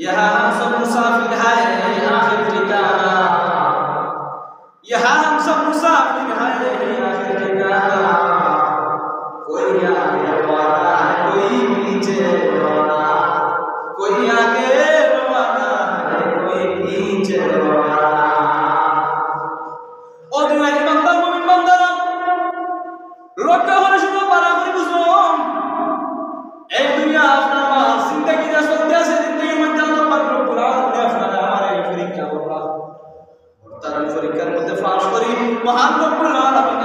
यहाँ हम सब मुसाफिर हैं आखिर ठिकाना यहाँ हम सब मुसाफिर हैं आखिर ठिकाना कोई आगे रवाना है कोई पीछे रवाना कोई आगे रवाना है कोई पीछे रवाना ও দুনিয়ার বান্দা মুমিন বান্দারা লক্ষ্য করে শুনো পারা করে বুঝুন এই দুনিয়া আপনার মহান রব্বুল আলামিন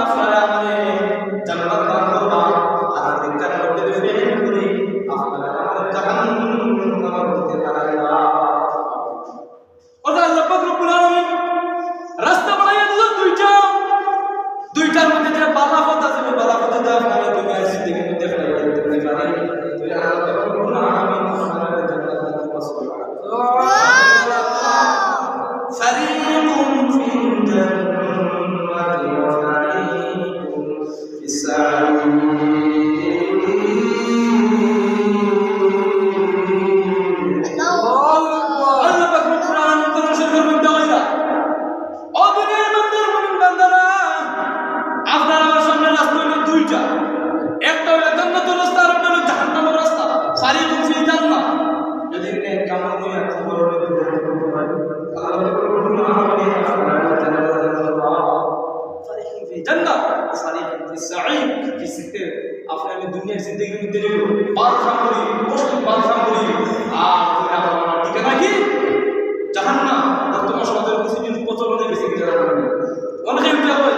আপনি আমি দুনিয়ার জিন্দগির মধ্যে নিল বাল করি কষ্ট বালসাম করি আর তুমি আমার ঠিকানা কি? জাহান্নাম। বর্তমান সমাজের কিছু জিনিস বেশি কিছু অনেকে উঠে হয়,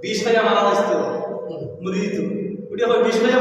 বিষ ভাইয়া মারা আসতো মরে দিত উঠে হয় বিষ ভাইয়া